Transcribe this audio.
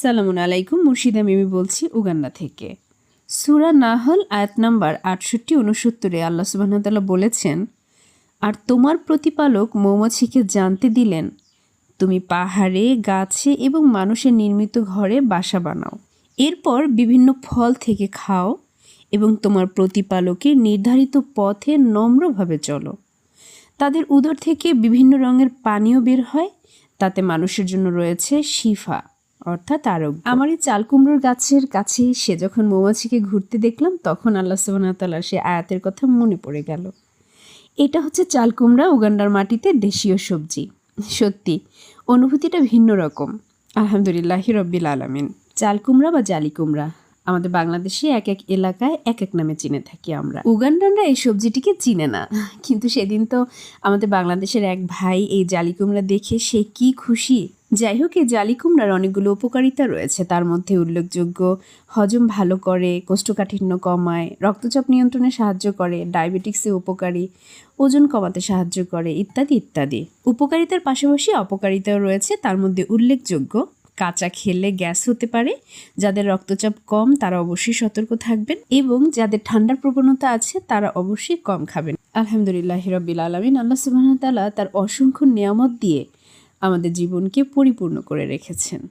সালামুন আলাইকুম, মুর্শিদা মিমি বলছি উগান্ডা থেকে। সুরা নাহল, আয়াত নাম্বার আটষট্টি উনসত্তরে আল্লাহ সুবাহতাল্লাহ বলেছেন, আর তোমার প্রতিপালক মৌমাছিকে জানতে দিলেন, তুমি পাহাড়ে, গাছে এবং মানুষের নির্মিত ঘরে বাসা বানাও। এরপর বিভিন্ন ফল থেকে খাও এবং তোমার প্রতিপালকের নির্ধারিত পথে নম্রভাবে চলো। তাদের উদর থেকে বিভিন্ন রঙের পানীয় বের হয়, তাতে মানুষের জন্য রয়েছে শিফা। অর্থাৎ আরোগ্য। আমার এই চাল কুমড়োর গাছের কাছে সে যখন মৌমাছিকে ঘুরতে দেখলাম, তখন আল্লাহ সুবাহতাল্লাহ সে আয়াতের কথা মনে পড়ে গেল। এটা হচ্ছে চাল কুমড়া উগান্ডার মাটিতে দেশীয় সবজি। সত্যি, অনুভূতিটা ভিন্ন রকম। আলহামদুলিল্লাহ রব্বিল আলমিন। চাল কুমড়া বা জালি কুমড়া? আমাদের বাংলাদেশে এক এক এলাকায় এক এক নামে চিনে থাকি আমরা। উগান্ডানরা এই সবজিটিকে চিনে না। কিন্তু সেদিন তো আমাদের বাংলাদেশের এক ভাই এই জালি কুমড়া দেখে সে কি খুশি। যাই হোক, এই জালি কুমড়ার অনেকগুলো উপকারিতা রয়েছে। তার মধ্যে উল্লেখযোগ্য, হজম ভালো করে, কোষ্ঠকাঠিন্য কমায়, রক্তচাপ নিয়ন্ত্রণে সাহায্য করে, ডায়াবেটিক্সে উপকারী, ওজন কমাতে সাহায্য করে, ইত্যাদি ইত্যাদি। উপকারিতার পাশাপাশি অপকারিতাও রয়েছে। তার মধ্যে উল্লেখযোগ্য কাঁচা খেলে গ্যাস হতে পারে, যাদের রক্তচাপ কম তারা অবশ্যই সতর্ক থাকবেন এবং যাদের ঠান্ডার প্রবণতা আছে তারা অবশ্যই কম খাবেন। আলহামদুলিল্লাহ রবিল আলমিন, আল্লাহ সুবাহ তালা তার অসংখ্য নিয়ামত দিয়ে আমাদের জীবনকে পরিপূর্ণ করে রেখেছেন।